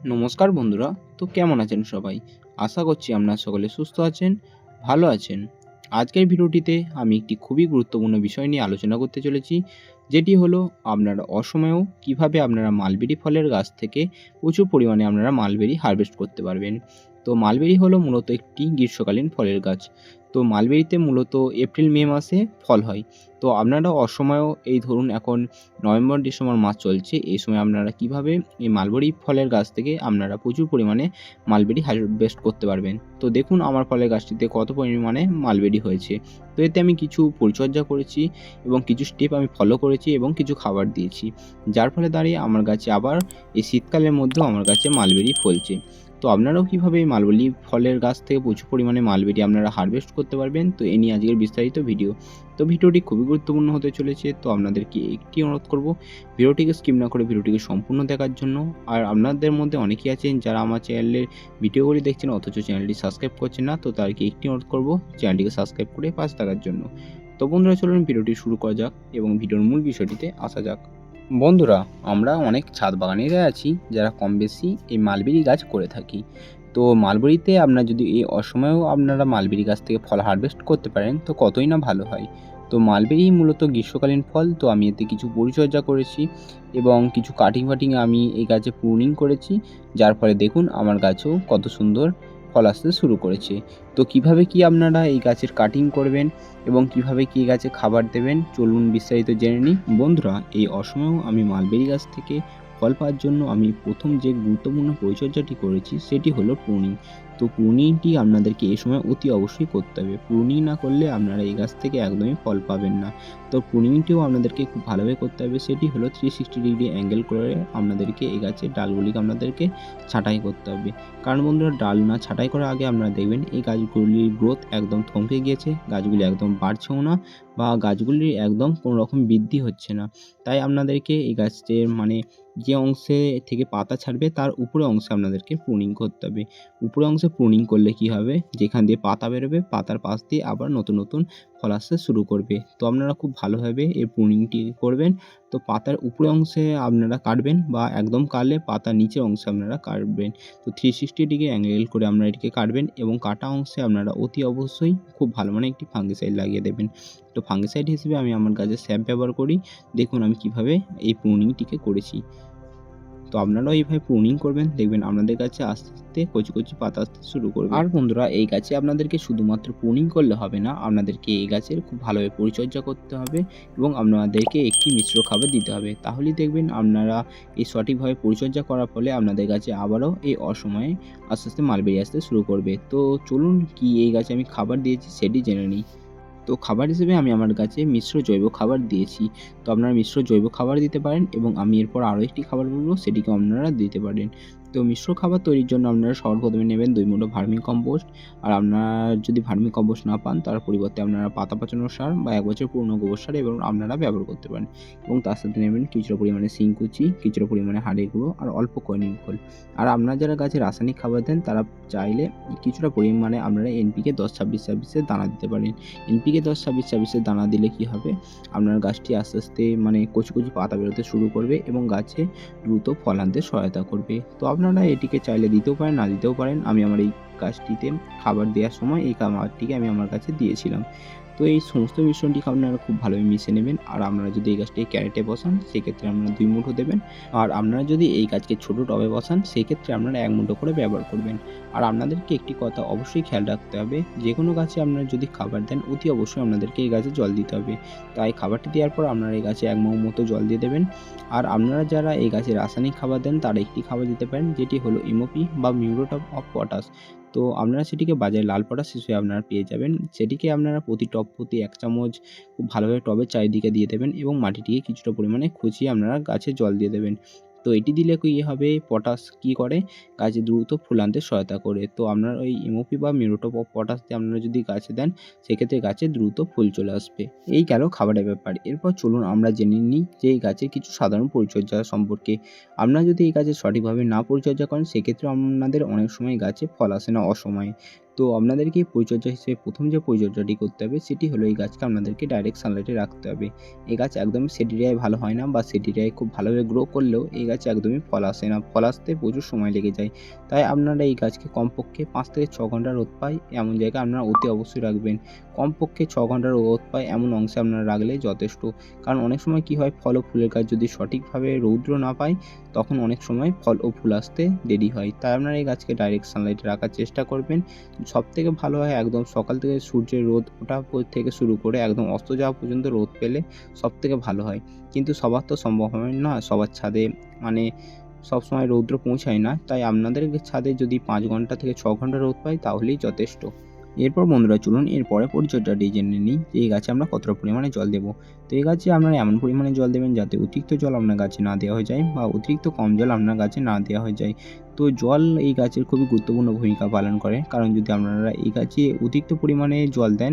নমস্কার বন্ধুরা, তো কেমন আছেন সবাই? আশা করছি আপনারা সকলে সুস্থ আছেন, ভালো আছেন। আজকের ভিডিওটিতে আমি একটি খুবই গুরুত্বপূর্ণ বিষয় নিয়ে আলোচনা করতে চলেছি, যেটি হলো আপনারা অসময়েও কীভাবে আপনারা মালবেরি ফলের গাছ থেকে প্রচুর পরিমাণে আপনারা মালবেরি হারভেস্ট করতে পারবেন। তো মালবেরি হলো মূলত একটি গ্রীষ্মকালীন ফলের গাছ। তো মালবেরিতে মূলত এপ্রিল, মে মাসে ফল হয়। তো আপনারা অসময়েও এই ধরুন এখন নভেম্বর, ডিসেম্বর, মাস চলছে, এই সময় আপনারা কীভাবে এই মালবেরি ফলের গাছ থেকে আপনারা প্রচুর পরিমাণে মালবেরি হারভেস্ট করতে পারবেন। তো দেখুন আমার ফলের গাছটিতে কত পরিমাণে মালবেরি হয়েছে। তো এতে আমি কিছু পরিচর্যা করেছি এবং কিছু স্টেপ আমি ফলো করেছি এবং কিছু খাবার দিয়েছি। যার ফলে দাঁড়িয়ে আমার গাছে আবার এই শীতকালের মধ্যেও আমার গাছে মালবেরি ফলছে। তো আপনারাও কীভাবে এই মালবেরি ফলের গাছ থেকে প্রচুর পরিমাণে মালবেরি আপনারা হারভেস্ট করতে পারবেন? তো এ নিয়ে আজকের বিস্তারিত ভিডিও। তো ভিডিওটি খুবই গুরুত্বপূর্ণ হতে চলেছে, তো আপনাদেরকে একটি অনুরোধ করব, ভিডিওটিকে স্কিপ না করে ভিডিওটিকে সম্পূর্ণ দেখার জন্য। আর আপনাদের মধ্যে অনেকেই আছেন যারা আমার চ্যানেলের ভিডিওগুলি দেখছেন, অথচ চ্যানেলটি সাবস্ক্রাইব করছেন না, তো তাদেরকে একটি অনুরোধ করব চ্যানেলটিকে সাবস্ক্রাইব করে পাশে থাকার জন্য। তো বন্ধুরা, চলুন ভিডিওটি শুরু করা যাক এবং ভিডিওর মূল বিষয়টিতে আসা যাক। বন্ধুরা, আমরা অনেক ছাদ বাগানিরা আছি, যারা কম বেশি এই মালবেরি গাছ করে থাকি। তো মালবেরিতে আপনার যদি এই অসময়েও আপনারা মালবেরি গাছ থেকে ফল হারভেস্ট করতে পারেন, তো কতই না ভালো হয়। তো মালবেরি মূলত গ্রীষ্মকালীন ফল, তো আমি এতে কিছু পরিচর্যা করেছি এবং কিছু কাটিং ফাটিং আমি এই গাছে প্রুনিং করেছি। যার ফলে দেখুন, আমার গাছেও কত সুন্দর ফল আসতে শুরু করেছে। তো কীভাবে কি আপনারা এই গাছের কাটিং করবেন এবং কীভাবে কি গাছে খাবার দেবেন? চলুন বিস্তারিত জেনে নিই। বন্ধুরা, এই অসময়েও আমি মালবেরি গাছ থেকে ফল পাওয়ার জন্য আমি প্রথম যে গুরুত্বপূর্ণ পরিচর্যাটি করেছি সেটি হলো প্রুনিং। তো প্রুনিংটি আপনাদেরকে এই সময় অতি অবশ্যই করতে হবে। প্রুনিং না করলে আপনারা এই গাছ থেকে একদমই ফল পাবেন না। তো প্রুনিংটিও আপনাদেরকে খুব ভালোভাবে করতে হবে। সেটি হলো থ্রি সিক্সটি ডিগ্রি অ্যাঙ্গেল করে আপনাদেরকে এই গাছের ডালগুলিকে আপনাদেরকে ছাঁটাই করতে হবে। কারণ বন্ধুরা, ডাল না ছাঁটাই করার আগে আপনারা দেখবেন এই গাছগুলির গ্রোথ একদম থমকে গিয়েছে। গাছগুলি একদম বাড়ছেও না। বা গাছগুলির একদম কোনো রকম বৃদ্ধি হচ্ছে না। তাই আপনাদেরকে এই গাছের মানে যে অংশে থেকে পাতা ছাড়বে, তার উপরে অংশে আপনাদেরকে প্রুনিং করতে হবে। উপরে অংশে প্রুনিং করলে কি হবে? যেখান দিয়ে পাতা বেরোবে, পাতার পাশ দিয়ে আবার নতুন নতুন ফল আসতে শুরু করবে। তো আপনারা খুব ভালোভাবে এই প্রুনিংটি করবেন। তো পাতার উপরে অংশে আপনারা কাটবেন বা একদম কাটলে পাতার নিচের অংশে আপনারা কাটবেন। তো থ্রি সিক্সটি ডিগ্রি অ্যাঙ্গেল করে আপনারা এটিকে কাটবেন এবং কাটা অংশে আপনারা অতি অবশ্যই খুব ভালো মানে একটি ফাঙ্গিসাইড লাগিয়ে দেবেন। তো ফাঙ্গিসাইড হিসেবে আমি আমার গাছে স্যাপ ব্যবহার করি। দেখুন আমি কীভাবে এই প্রুনিংটিকে করেছি। তো আপনারাও এইভাবে প্রুনিং করবেন। দেখবেন আপনাদের কাছে আস্তে আস্তে কচি কচি পাতা আসতে শুরু করবে। আর বন্ধুরা, এই গাছে আপনাদেরকে শুধুমাত্র প্রুনিং করলে হবে না, আপনাদেরকে এই গাছের খুব ভালোভাবে পরিচর্যা করতে হবে এবং আপনাদেরকে একটি মিশ্র খাবার দিতে হবে। তাহলেই দেখবেন আপনারা এই সঠিকভাবে পরিচর্যা করার ফলে আপনাদের গাছে আবারও এই অসময়ে আস্তে আস্তে মাল আসতে শুরু করবে। তো চলুন কি এই গাছে আমি খাবার দিয়েছি সেটি জেনে নিই। তো খাবার হিসেবে আমি আমার গাছে মিশ্র জৈব খাবার দিয়েছি। তো আপনারা মিশ্র জৈব খাবার দিতে পারেন এবং আমি এরপর আরও একটি খাবার বলব সেটিকে আপনারা দিতে পারেন। তো মিশ্র খাবার তৈরির জন্য আপনারা সর্বপ্রথমে নেবেন দুই মুঠো ভার্মি কম্পোস্ট। আর আপনারা যদি ভার্মি কম্পোস্ট না পান, তার পরিবর্তে আপনারা পাতা পচানোর সার বা এক বছর পুরনো গোবর সার এবং আপনারা ব্যবহার করতে পারেন। এবং তার সাথে নেবেন কিছুটা পরিমাণে শিংকুচি কিছুটা পরিমাণে হাড়ের গুঁড়ো আর অল্প কয়নিম খোল। আর আপনারা যারা গাছে রাসায়নিক খাবার দেন, তারা চাইলে কিছুটা পরিমাণে আপনারা এনপিকে দশ ছাব্বিশ ছাব্বিশের দানা দিতে পারেন। এনপিকে দশ ছাব্বিশ ছাব্বিশের দানা দিলে কি হবে? আপনার গাছটি আস্তে আস্তে মানে কচি কচি পাতা বেরোতে শুরু করবে এবং গাছে দ্রুত ফল আনতে সহায়তা করবে। তো আপনারা এটিকে চাইলে দিতেও পারেন, না দিতেও পারেন। আমি আমার এই গাছটিতে খাবার দেওয়ার সময় এই খাবারটিকে আমি আমার কাছে দিয়েছিলাম। তো এই সমস্ত মিশ্রণটিকে আপনারা খুব ভালোভাবে মিশে নেবেন। আর আপনারা যদি এই গাছটি ক্যারেটে বসান, সেক্ষেত্রে আপনারা দুই মুঠো দেবেন। আর আপনারা যদি এই গাছকে ছোটো টবে বসান, সেক্ষেত্রে আপনারা এক মুঠো করে ব্যবহার করবেন। আর আপনাদেরকে একটি কথা অবশ্যই খেয়াল রাখতে হবে যে কোনো গাছে আপনারা যদি খাবার দেন, অতি অবশ্যই আপনাদেরকে এই গাছে জল দিতে হবে। তাই খাবারটি দেওয়ার পর আপনারা এই গাছে এক মগ মতো জল দিয়ে দেবেন। আর আপনারা যারা এই গাছে রাসায়নিক খাবার দেন, তারা একটি খাবার দিতে পারেন, যেটি হলো ইমোপি বা মিউরোট অফ পটাশ। তো আপনারা সেটিকে বাজারে লাল পটাশ হিসেবে আপনারা পেয়ে যাবেন। সেটিকে আপনারা প্রতি টপ প্রতি এক চামচ খুব ভালোভাবে টবের চারিদিকে দিয়ে দেবেন এবং মাটিটিকে কিছুটা পরিমাণে খুঁচিয়ে আপনারা গাছে জল দিয়ে দেবেন। তো এটি দিলে কি হবে? পটাশ কী করে? গাছে দ্রুত ফুল আনতে সহায়তা করে। তো আপনার ওই এমওপি বা মিউরোটপ অফ পটাশ দিয়ে আপনারা যদি গাছে দেন, সেক্ষেত্রে গাছে দ্রুত ফুল চলে আসবে। এই গেল খাবারের ব্যাপার। এরপর চলুন আমরা জেনে নিই যে এই গাছের কিছু সাধারণ পরিচর্যা সম্পর্কে। আপনারা যদি এই গাছের সঠিকভাবে না পরিচর্যা করেন সেক্ষেত্রে আপনাদের অনেক সময় গাছে ফল আসে না অসময়ে। তো আপনাদেরকে পরিচর্যা হিসেবে প্রথম যে পরিচর্যাটি করতে হবে, সেটি হলো এই গাছকে আপনাদেরকে ডাইরেক্ট সানলাইটে রাখতে হবে। এই গাছ একদমই সেট এরিয়ায় ভালো হয় না বা সেট এরিয়ায় খুব ভালোভাবে গ্রো করলেও এই গাছে একদমই ফল আসে না। ফল আসতে প্রচুর সময় লেগে যায়। তাই আপনারা এই গাছকে কমপক্ষে পাঁচ থেকে ছ ঘণ্টা রোদ পায় এমন জায়গায় আপনারা অতি অবশ্যই রাখবেন। কমপক্ষে ছ ঘণ্টা রোদ পায় এমন অংশে আপনারা রাখলে যথেষ্ট। কারণ অনেক সময় কি হয়, ফল ও ফুলের গাছ যদি সঠিকভাবে রৌদ্র না পায়, তখন অনেক সময় ফল ও ফুল আসতে দেরি হয়। তাই আপনারা এই গাছকে ডাইরেক্ট সানলাইটে রাখার চেষ্টা করবেন। সব থেকে ভালো হয় একদম সকাল থেকে সূর্যের রোদ ওঠা থেকে শুরু করে একদম অস্ত যাওয়া পর্যন্ত রোদ পেলে সব থেকে ভালো হয়। কিন্তু সবার তো সম্ভব হয় না, সবার ছাদে মানে সবসময় রৌদ্র পৌঁছায় না। তাই আপনাদের ছাদে যদি পাঁচ ঘণ্টা থেকে ছ ঘণ্টা রোদ পাই তাহলেই যথেষ্ট। এরপর বন্ধুরা চলুন, এরপরে পরিচর্যাটি জেনে নিই। যে এই গাছে আমরা কতটা পরিমাণে জল দেবো। তো এই গাছে আপনারা এমন পরিমাণে জল দেবেন যাতে অতিরিক্ত জল আপনার গাছে না দেওয়া হয়ে যায় বা অতিরিক্ত কম জল আপনার গাছে না দেওয়া হয়ে যায়। তো জল এই গাছের খুবই গুরুত্বপূর্ণ ভূমিকা পালন করে। কারণ যদি আপনারা এই গাছে অতিরিক্ত পরিমাণে জল দেন,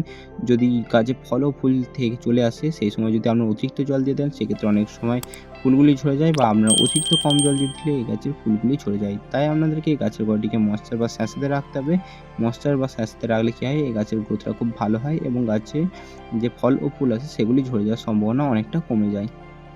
যদি গাছে ফল ও ফুল থেকে চলে আসে, সেই সময় যদি আপনারা অতিরিক্ত জল দিয়ে দেন, সেক্ষেত্রে অনেক সময় ফুলগুলি ঝরে যায় বা আপনারা অতিরিক্ত কম জল দিয়ে দিলে এই গাছের ফুলগুলি ঝরে যায়। তাই আপনাদেরকে এই গাছের গোড়াটিকে ময়েশ্চার বা স্যাঁচাতে রাখতে হবে। ময়েশ্চার বা স্যাঁচাতে রাখলে কী হয়? এই গাছের গ্রোথটা খুব ভালো হয় এবং গাছে যে ফল ও ফুল আছে, সেগুলি ঝরে যাওয়ার সম্ভাবনা অনেকটা কমে যায়।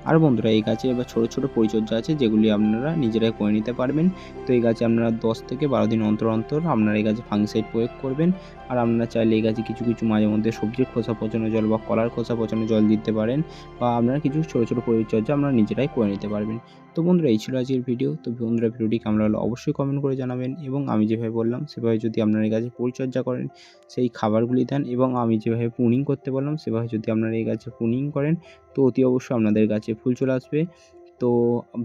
আর বন্ধুরা, এই গাছে এবার ছোটো ছোটো পরিচর্যা আছে যেগুলি আপনারা নিজেরাই করে নিতে পারবেন। তো এই গাছে আপনারা দশ থেকে বারো দিন অন্তর অন্তর আপনারা এই গাছে ফাঙ্গিসাইড প্রয়োগ করবেন। আর আপনারা চাইলে এই গাছে কিছু কিছু মাঝে মধ্যে সবজির খোসা পচানো জল বা কলার খোসা পচানো জল দিতে পারেন বা আপনারা কিছু ছোটো ছোটো পরিচর্যা আপনারা নিজেরাই করে নিতে পারবেন। তো বন্ধুরা, এই ছিল আজকের ভিডিও তো বন্ধুরা ভিডিওটি কেমন হলো অবশ্যই কমেন্ট করে জানাবেন এবং আমি যেভাবে বললাম, সেভাবে যদি আপনারা এই গাছে পরিচর্যা করেন, সেই খাবারগুলি দেন এবং আমি যেভাবে পুনিং করতে বললাম, সেভাবে যদি আপনারা এই গাছে পুনিং করেন, তো অতি অবশ্যই আপনাদের গাছে ফুল চলে আসবে। তো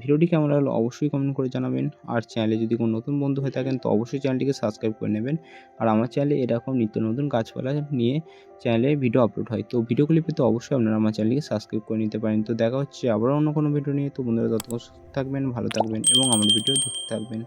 ভিডিওটি কেমন লাগল অবশ্যই কমেন্ট করে জানাবেন। আর চ্যানেলে যদি কোনো নতুন বন্ধু হয়ে থাকেন তো অবশ্যই চ্যানেলটিকে সাবস্ক্রাইব করে নেবেন। আর আমার চ্যানেলে এরকম নিত্য নতুন গাছপালা নিয়ে চ্যানেলে ভিডিও আপলোড হয়। তো ভিডিওগুলি পেতে অবশ্যই আপনারা আমার চ্যানেলকে সাবস্ক্রাইব করে নিতে পারেন। তো দেখা হচ্ছে আবারও অন্য কোনো ভিডিও নিয়ে। তো বন্ধুরা সুস্থ থাকবেন, ভালো থাকবেন এবং আমার ভিডিও দেখতে থাকবেন।